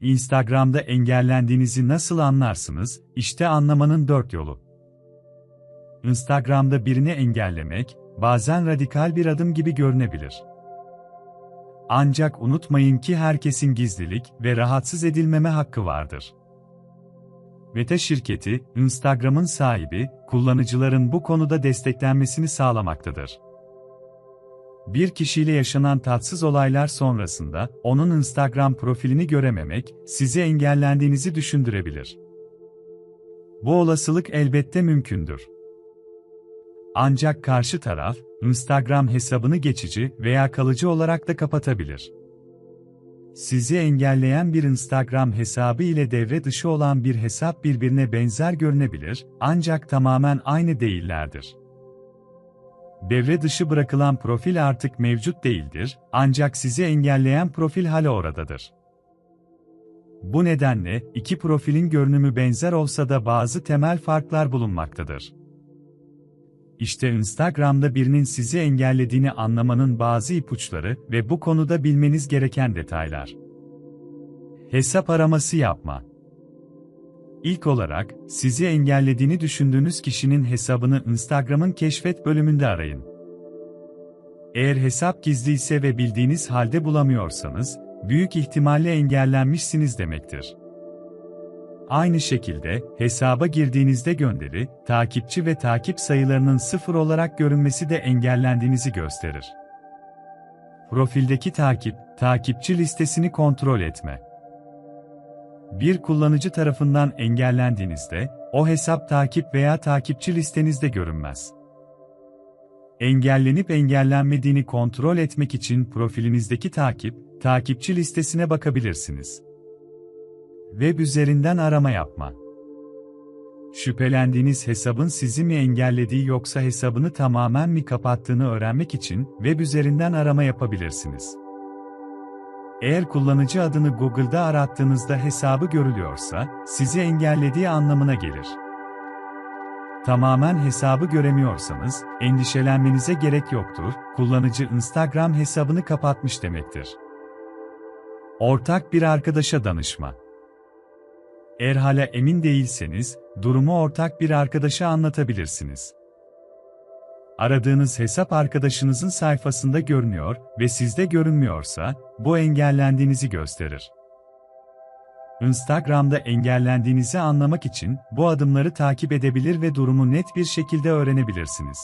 Instagram'da engellendiğinizi nasıl anlarsınız? İşte anlamanın dört yolu. Instagram'da birini engellemek, bazen radikal bir adım gibi görünebilir. Ancak unutmayın ki herkesin gizlilik ve rahatsız edilmeme hakkı vardır. Meta şirketi, Instagram'ın sahibi, kullanıcıların bu konuda desteklenmesini sağlamaktadır. Bir kişiyle yaşanan tatsız olaylar sonrasında onun Instagram profilini görememek sizi engellendiğinizi düşündürebilir. Bu olasılık elbette mümkündür. Ancak karşı taraf Instagram hesabını geçici veya kalıcı olarak da kapatabilir. Sizi engelleyen bir Instagram hesabı ile devre dışı olan bir hesap birbirine benzer görünebilir, ancak tamamen aynı değillerdir. Devre dışı bırakılan profil artık mevcut değildir, ancak sizi engelleyen profil hala oradadır. Bu nedenle iki profilin görünümü benzer olsa da bazı temel farklar bulunmaktadır. İşte Instagram'da birinin sizi engellediğini anlamanın bazı ipuçları ve bu konuda bilmeniz gereken detaylar. Hesap araması yapma. İlk olarak, sizi engellediğini düşündüğünüz kişinin hesabını Instagram'ın keşfet bölümünde arayın. Eğer hesap gizliyse ve bildiğiniz halde bulamıyorsanız, büyük ihtimalle engellenmişsiniz demektir. Aynı şekilde, hesaba girdiğinizde gönderi, takipçi ve takip sayılarının sıfır olarak görünmesi de engellendiğinizi gösterir. Profildeki takip, takipçi listesini kontrol etme. Bir kullanıcı tarafından engellendiğinizde, o hesap takip veya takipçi listenizde görünmez. Engellenip engellenmediğini kontrol etmek için profilinizdeki takip, takipçi listesine bakabilirsiniz. Web üzerinden arama yapma. Şüphelendiğiniz hesabın sizi mi engellediği yoksa hesabını tamamen mi kapattığını öğrenmek için web üzerinden arama yapabilirsiniz. Eğer kullanıcı adını Google'da arattığınızda hesabı görülüyorsa, sizi engellediği anlamına gelir. Tamamen hesabı göremiyorsanız, endişelenmenize gerek yoktur, kullanıcı Instagram hesabını kapatmış demektir. Ortak bir arkadaşa danışma. Eğer hala emin değilseniz, durumu ortak bir arkadaşa anlatabilirsiniz. Aradığınız hesap arkadaşınızın sayfasında görünüyor ve sizde görünmüyorsa, bu engellendiğinizi gösterir. Instagram'da engellendiğinizi anlamak için bu adımları takip edebilir ve durumu net bir şekilde öğrenebilirsiniz.